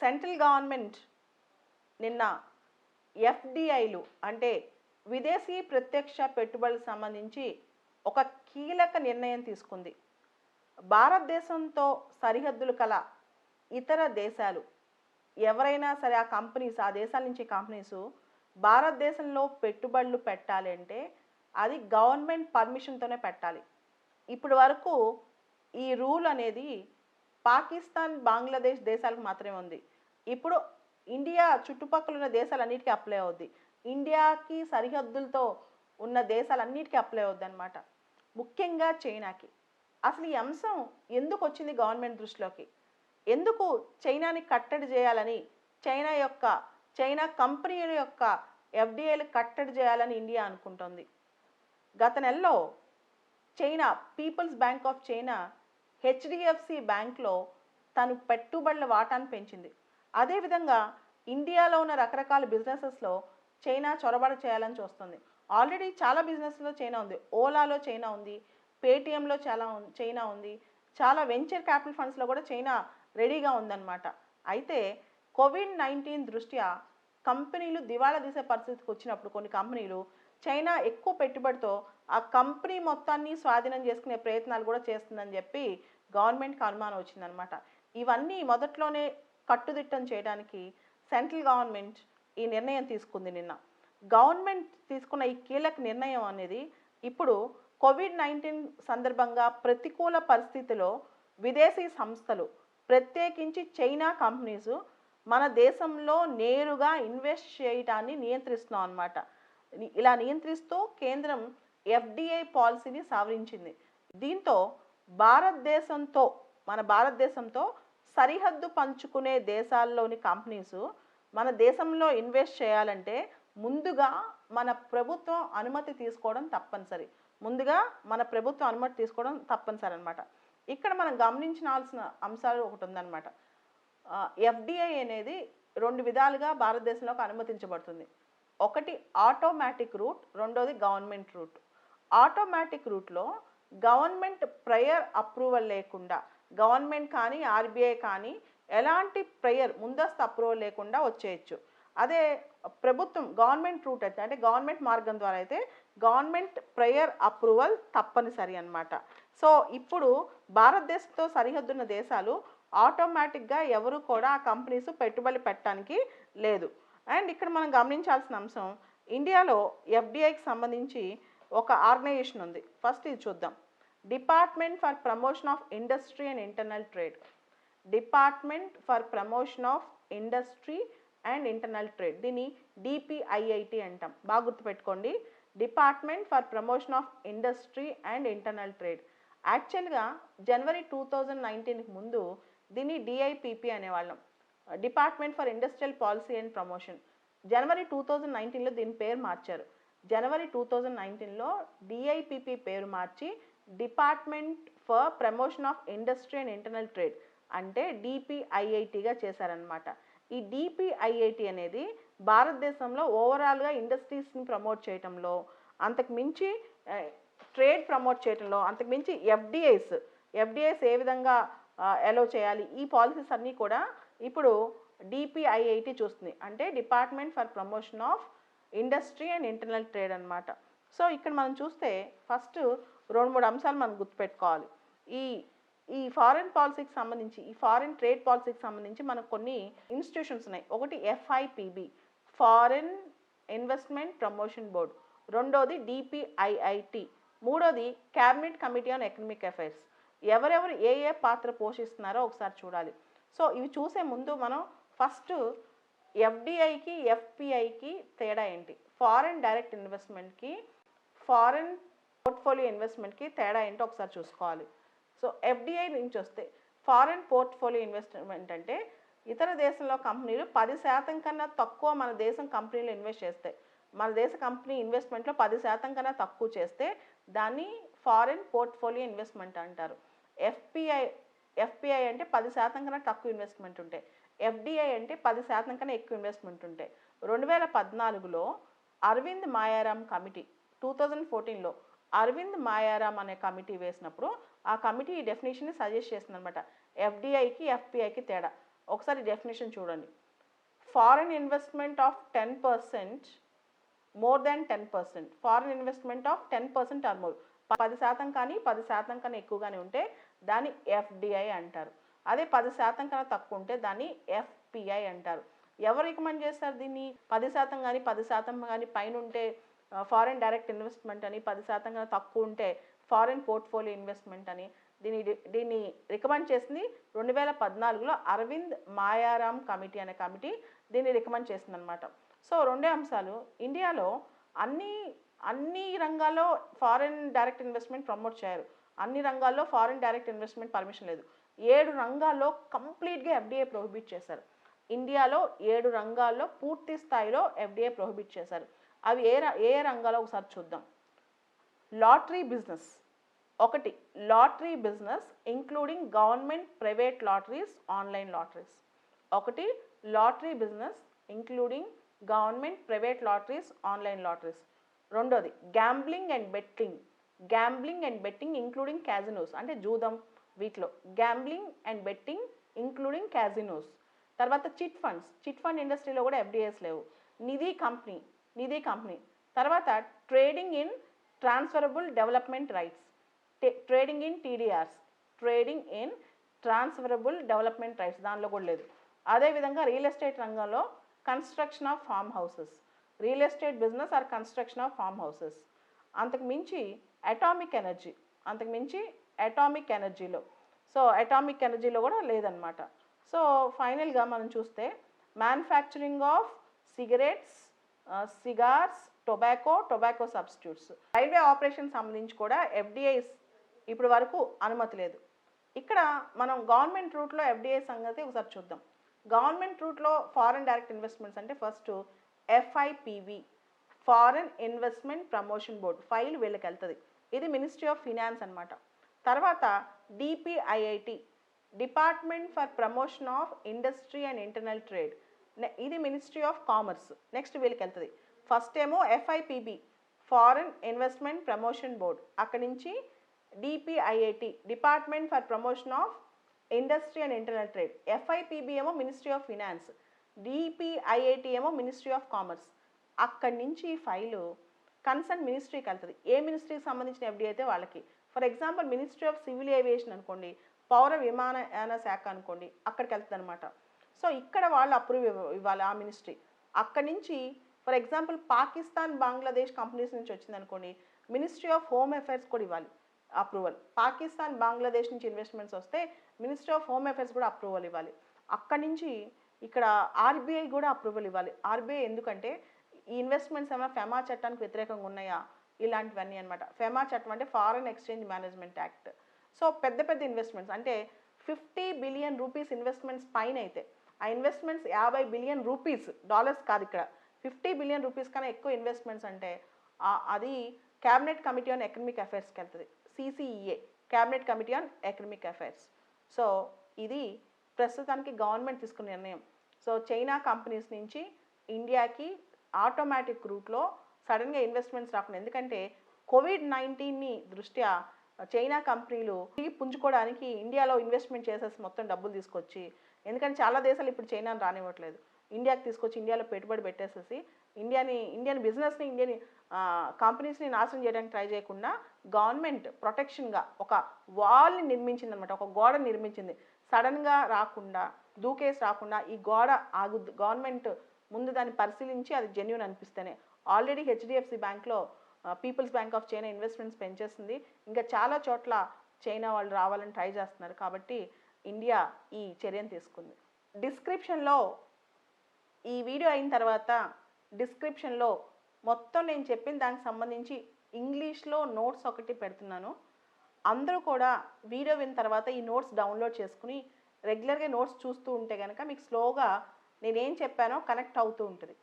Central government నిన్న ఎఫ్డిఐలు అంటే విదేశీ ప్రత్యక్ష పెట్టుబడులకు సంబంధించి ఒక కీలక నిర్ణయం తీసుకుంది. భారతదేశంతో సరిహద్దులు కల ఇతర దేశాలు. ఎవరైనా సరే ఆ కంపెనీస్ ఆ దేశాల నుంచి కంపెనీస్ భారతదేశంలో పెట్టుబడులు పెట్టాలి అంటే అది గవర్నమెంట్ పర్మిషన్తోనే పెట్టాలి. ఇప్పటి వరకు ఈ రూల్ అనేది పాకిస్తాన్ బంగ్లాదేశ్ దేశాలకు మాత్రమే ఉంది. ఇప్పుడు ఇండియా చుట్టుపక్కల ఉన్న దేశాలన్నిటికీ అప్లై అవుద్ది. ఇండియాకి సరిహద్దులతో ఉన్న దేశాలన్నిటికీ అప్లై అవుద్ది అనమాట ముఖ్యంగా చైనాకి. అసలు ఈ అంశం ఎందుకు వచ్చింది గవర్నమెంట్ దృష్టిలోకి? ఎందుకు చైనాని కట్టడి చేయాలని చైనా యొక్క చైనా కంపెనీల యొక్క ఎఫ్డిఐలు కట్టడి చేయాలని ఇండియా అనుకుంటుంది. గత నెలలో China people's bank of China HDFC బ్యాంక్లో తను పెట్టుబడుల వాటాను పెంచింది. అదేవిధంగా ఇండియాలో ఉన్న రకరకాల బిజినెసెస్లో చైనా చొరబడ చేయాలని చూస్తుంది. ఆల్రెడీ చాలా బిజినెస్లో చైనా ఉంది. ఓలాలో చైనా ఉంది. పేటిఎంలో చాలా చైనా ఉంది. చాలా వెంచర్ క్యాపిటల్ ఫండ్స్లో కూడా చైనా రెడీగా ఉందన్నమాట. అయితే కోవిడ్ నైన్టీన్ దృష్ట్యా కంపెనీలు దివాళా తీసే పరిస్థితికి వచ్చినప్పుడు కొన్ని కంపెనీలు చైనా ఎక్కువ పెట్టుబడితో ఆ కంపెనీ మొత్తాన్ని స్వాధీనం చేసుకునే ప్రయత్నాలు కూడా చేస్తుందని చెప్పి గవర్నమెంట్కి అనుమానం వచ్చిందనమాట ఇవన్నీ మొదట్లోనే కట్టుదిట్టం చేయడానికి సెంట్రల్ గవర్నమెంట్ ఈ నిర్ణయం తీసుకుంది నిన్న. గవర్నమెంట్ తీసుకున్న ఈ కీలక నిర్ణయం అనేది ఇప్పుడు కోవిడ్ నైన్టీన్ సందర్భంగా ప్రతికూల పరిస్థితిలో విదేశీ సంస్థలు ప్రత్యేకించి చైనా కంపెనీస్ మన దేశంలో నేరుగా ఇన్వెస్ట్ చేయటాన్ని నియంత్రిస్తున్నాం అనమాట ఇలా నియంత్రిస్తూ కేంద్రం ఎఫ్డిఐ పాలసీని సవరించింది. దీంతో భారతదేశంతో మన భారతదేశంతో సరిహద్దు పంచుకునే దేశాల్లోని కంపెనీస్ మన దేశంలో ఇన్వెస్ట్ చేయాలంటే ముందుగా మన ప్రభుత్వం అనుమతి తీసుకోవడం తప్పనిసరి. ముందుగా మన ప్రభుత్వం అనుమతి తీసుకోవడం తప్పనిసరి అనమాట ఇక్కడ మనం గమనించాల్సిన అంశాలు ఒకటి ఉందన్నమాట ఎఫ్డిఐ అనేది రెండు విధాలుగా భారతదేశంలోకి అనుమతించబడుతుంది. ఒకటి ఆటోమేటిక్ రూట్ రెండోది గవర్నమెంట్ రూట్. ఆటోమేటిక్ రూట్లో గవర్నమెంట్ ప్రయర్ అప్రూవల్ లేకుండా గవర్నమెంట్ కానీ ఆర్బీఐ కానీ ఎలాంటి ప్రేయర్ ముందస్తు అప్రూవల్ లేకుండా వచ్చేయచ్చు. అదే ప్రభుత్వం గవర్నమెంట్ రూట్ అయితే అంటే గవర్నమెంట్ మార్గం ద్వారా అయితే గవర్నమెంట్ ప్రేయర్ అప్రూవల్ తప్పనిసరి అన్నమాట. సో ఇప్పుడు భారతదేశంతో సరిహద్దున్న దేశాలు ఆటోమేటిక్గా ఎవరు కూడా ఆ కంపెనీస్ పెట్టుబడి పెట్టడానికి లేదు. అండ్ ఇక్కడ మనం గమనించాల్సిన అంశం ఇండియాలో ఎఫ్డిఐకి సంబంధించి ఒక ఆర్గనైజేషన్ ఉంది. ఫస్ట్ ఇది చూద్దాం. Department for promotion of industry and internal trade. Department for promotion of industry and internal trade. దీన్ని డిపిఐఐటి అంటాం. బాగా గుర్తుపెట్టుకోండి. Department for promotion of industry and internal trade. యాక్చువల్గా జనవరి టూ థౌజండ్ నైన్టీన్కి ముందు దీన్ని DIPP అనేవాళ్ళం. Department for industrial policy and promotion. January two thousand నైన్టీన్లో దీని పేరు మార్చారు. జనవరి టూ థౌజండ్ నైన్టీన్లో డిఐపిపి పేరు మార్చి department for promotion of industry and internal trade అంటే డిపిఐఐటిగా చేశారనమాట ఈ డిపిఐఐటి అనేది భారతదేశంలో ఓవరాల్గా ఇండస్ట్రీస్ని ప్రమోట్ చేయటంలో అంతకు మించి ట్రేడ్ ప్రమోట్ చేయటంలో అంతకు మించి ఎఫ్డిఐస్ ఎఫ్డిఐస్ ఏ విధంగా ఎలో చేయాలి ఈ పాలసీస్ అన్నీ కూడా ఇప్పుడు డిపిఐఐటి చూస్తుంది. అంటే department for promotion of industry and internal trade అనమాట సో ఇక్కడ మనం చూస్తే ఫస్ట్ రెండు మూడు అంశాలు మనం గుర్తుపెట్టుకోవాలి. ఈ ఈ ఫారెన్ పాలసీకి సంబంధించి ఈ ఫారెన్ ట్రేడ్ పాలసీకి సంబంధించి మనకు కొన్ని ఇన్స్టిట్యూషన్స్ ఉన్నాయి. ఒకటి FIPB foreign investment promotion board రెండోది డిపిఐఐటి మూడోది cabinet committee on economic affairs ఎవరెవరు ఏ ఏ పాత్ర పోషిస్తున్నారో ఒకసారి చూడాలి. సో ఇవి చూసే ముందు మనం ఫస్ట్ ఎఫ్డిఐకి ఎఫ్పిఐకి తేడా ఏంటి? ఫారెన్ డైరెక్ట్ ఇన్వెస్ట్మెంట్కి ఫారెన్ పోర్ట్ఫోలియో ఇన్వెస్ట్మెంట్కి తేడా ఏంటో ఒకసారి చూసుకోవాలి. సో ఎఫ్డిఐ నుంచి వస్తే ఫారెన్ పోర్ట్ఫోలియో ఇన్వెస్ట్మెంట్ అంటే ఇతర దేశంలో కంపెనీలు పది శాతం కన్నా తక్కువ మన దేశం కంపెనీలు ఇన్వెస్ట్ చేస్తాయి మన దేశ కంపెనీ ఇన్వెస్ట్మెంట్లో పది శాతం కన్నా తక్కువ చేస్తే దాన్ని ఫారెన్ పోర్ట్ఫోలియో ఇన్వెస్ట్మెంట్ అంటారు. ఎఫ్పిఐ ఎఫ్పిఐ అంటే పది శాతం కన్నా తక్కువ ఇన్వెస్ట్మెంట్ ఉంటాయి ఎఫ్డిఐ అంటే పది శాతం కన్నా ఎక్కువ ఇన్వెస్ట్మెంట్ ఉంటాయి రెండు వేల పద్నాలుగులో Arvind Mayaram committee two thousand ఫోర్టీన్లో అరవింద్ మాయారాం అనే కమిటీ వేసినప్పుడు ఆ కమిటీ ఈ డెఫినేషన్ని సజెస్ట్ చేస్తుంది అనమాట ఎఫ్డిఐకి ఎఫ్పిఐకి తేడా. ఒకసారి డెఫినేషన్ చూడండి. Foreign investment of ten percent more than ten percent foreign investment of ten percent or more పది శాతం కానీ పది శాతం కన్నా ఎక్కువగానే ఉంటే దాన్ని ఎఫ్డిఐ అంటారు. అదే పది శాతం కన్నా తక్కువ ఉంటే దాన్ని ఎఫ్పిఐ అంటారు. ఎవరు రికమెండ్ చేస్తారు దీన్ని? పది శాతం కానీ పది శాతం కానీ పైన ఉంటే ఫారిన్ డైరెక్ట్ ఇన్వెస్ట్మెంట్ అని పది శాతం కన్నా తక్కువ ఉంటే ఫారిన్ పోర్ట్ఫోలియో ఇన్వెస్ట్మెంట్ అని దీన్ని దీన్ని రికమెండ్ చేసింది రెండు వేల పద్నాలుగులో అరవింద్ మాయారామ్ కమిటీ అనే కమిటీ దీన్ని రికమెండ్ చేసింది అనమాట సో రెండే అంశాలు. ఇండియాలో అన్ని అన్ని రంగాల్లో ఫారిన్ డైరెక్ట్ ఇన్వెస్ట్మెంట్ ప్రమోట్ చేయరు. అన్ని రంగాల్లో ఫారిన్ డైరెక్ట్ ఇన్వెస్ట్మెంట్ పర్మిషన్ లేదు. ఏడు రంగాల్లో కంప్లీట్గా ఎఫ్డిఏ ప్రొహిబిట్ చేశారు. ఇండియాలో ఏడు రంగాల్లో పూర్తి స్థాయిలో ఎఫ్డిఏ ప్రొహిబిట్ చేశారు. అవి ఏ ఏ రంగాల్లో ఒకసారి చూద్దాం. Lottery business. ఒకటి lottery business including government private lotteries online lotteries. ఒకటి lottery business including government private lotteries online lotteries. రెండోది gambling and betting. Gambling and betting including casinos అంటే జూదం వీటిలో. Gambling and betting including casinos. తర్వాత chit funds. Chit fund ఇండస్ట్రీలో కూడా FDS లేవు. నిధి company. Nidhi company. తర్వాత trading in transferable development rights. Trading in TDRs. Trading in transferable development rights. దానిలో కూడా లేదు. అదేవిధంగా రియల్ ఎస్టేట్ రంగంలో construction of farm houses. Real estate business or construction of farm houses. అంతకు మించి అటామిక్ ఎనర్జీ. అంతకు మించి అటామిక్ ఎనర్జీలో. సో అటామిక్ ఎనర్జీలో కూడా లేదనమాట సో ఫైనల్గా మనం చూస్తే manufacturing of cigarettes cigars tobacco tobacco substitutes railway operation సంబంధించి కూడా ఎఫ్డిఐస్ ఇప్పటి వరకు అనుమతి లేదు. ఇక్కడ మనం గవర్నమెంట్ రూట్లో ఎఫ్డిఐ సంగతి ఒకసారి చూద్దాం. గవర్నమెంట్ రూట్లో ఫారెన్ డైరెక్ట్ ఇన్వెస్ట్మెంట్స్ అంటే first FIPB foreign investment promotion board file వీళ్ళకి వెళ్తుంది. ఇది మినిస్ట్రీ ఆఫ్ ఫినాన్స్ అన్నమాట. తర్వాత DPIIT department for promotion of industry and internal trade. ఇది మినిస్ట్రీ ఆఫ్ కామర్స్ నెక్స్ట్ వీళ్ళకి వెళ్తుంది. ఫస్ట్ ఏమో FIPB foreign investment promotion board అక్కడి నుంచి DPIIT department for promotion of industry and internal trade FIPB ఏమో ministry of finance DPIIT ఏమో ministry of commerce అక్కడి నుంచి ఈ ఫైలు కన్సర్న్ మినిస్ట్రీకి వెళ్తుంది. ఏ మినిస్ట్రీకి సంబంధించిన ఎఫ్డి అయితే వాళ్ళకి. For example ministry of civil aviation అనుకోండి పౌర విమానయాన శాఖ అనుకోండి అక్కడికి వెళ్తుంది అనమాట సో ఇక్కడ వాళ్ళు అప్రూవ్ ఇవ్వాలి ఆ మినిస్ట్రీ అక్కడి నుంచి for example Pakistan Bangladesh companies నుంచి వచ్చింది అనుకోండి మినిస్ట్రీ ఆఫ్ హోమ్ అఫైర్స్ కూడా ఇవ్వాలి అప్రూవల్ పాకిస్తాన్ బంగ్లాదేశ్ నుంచి ఇన్వెస్ట్మెంట్స్ వస్తే మినిస్ట్రీ ఆఫ్ హోమ్ అఫైర్స్ కూడా అప్రూవల్ ఇవ్వాలి. అక్కడి నుంచి ఇక్కడ ఆర్బీఐ కూడా అప్రూవల్ ఇవ్వాలి. ఆర్బీఐ ఎందుకంటే ఈ ఇన్వెస్ట్మెంట్స్ ఏమైనా ఫెమా చట్టానికి వ్యతిరేకంగా ఉన్నాయా? ఇలాంటివన్నీ అనమాట ఫెమా చట్టం అంటే foreign exchange management act so పెద్ద పెద్ద ఇన్వెస్ట్మెంట్స్ అంటే ఫిఫ్టీ బిలియన్ రూపీస్ ఇన్వెస్ట్మెంట్స్ పైన అయితే ఆ ఇన్వెస్ట్మెంట్స్ యాభై బిలియన్ రూపీస్ డాలర్స్ కాదు ఇక్కడ. ఫిఫ్టీ బిలియన్ రూపీస్ కన్నా ఎక్కువ ఇన్వెస్ట్మెంట్స్ అంటే అది క్యాబినెట్ కమిటీ ఆన్ ఎకనమిక్ అఫైర్స్కి వెళ్తుంది. CCEA cabinet committee on economic affairs so ఇది ప్రస్తుతానికి గవర్నమెంట్ తీసుకున్న నిర్ణయం. సో చైనా కంపెనీస్ నుంచి ఇండియాకి ఆటోమేటిక్ రూట్లో సడన్గా ఇన్వెస్ట్మెంట్స్ రాకుండా ఎందుకంటే కోవిడ్ నైన్టీన్ని దృష్ట్యా చైనా కంపెనీలు తిరిగి పుంజుకోవడానికి ఇండియాలో ఇన్వెస్ట్మెంట్ చేసేసి మొత్తం డబ్బులు తీసుకొచ్చి ఎందుకంటే చాలా దేశాలు ఇప్పుడు చైనాని రానివ్వట్లేదు. ఇండియాకి తీసుకొచ్చి ఇండియాలో పెట్టుబడి పెట్టేసేసి ఇండియాని ఇండియన్ బిజినెస్ని ఇండియన్ కంపెనీస్ని నాశనం చేయడానికి ట్రై చేయకుండా గవర్నమెంట్ ప్రొటెక్షన్గా ఒక వాల్ని నిర్మించింది అనమాట ఒక గోడ నిర్మించింది. సడన్గా రాకుండా దూకేసి రాకుండా ఈ గోడ ఆగు గవర్నమెంట్ ముందు దాన్ని పరిశీలించి అది జెన్యున్ అనిపిస్తేనే. ఆల్రెడీ హెచ్డిఎఫ్సి బ్యాంక్లో people's bank of China investments పెంచేసింది. ఇంకా చాలా చోట్ల చైనా వాళ్ళు రావాలని ట్రై చేస్తున్నారు. కాబట్టి ఇండియా ఈ చర్యను తీసుకుంది. డిస్క్రిప్షన్లో ఈ వీడియో అయిన తర్వాత డిస్క్రిప్షన్లో మొత్తం నేను చెప్పిన దానికి సంబంధించి ఇంగ్లీష్లో నోట్స్ ఒకటి పెడుతున్నాను. అందరూ కూడా వీడియో విన్న తర్వాత ఈ నోట్స్ డౌన్లోడ్ చేసుకుని రెగ్యులర్గా నోట్స్ చూస్తూ ఉంటే కనుక మీకు స్లోగా నేనేం చెప్పానో కనెక్ట్ అవుతూ ఉంటుంది.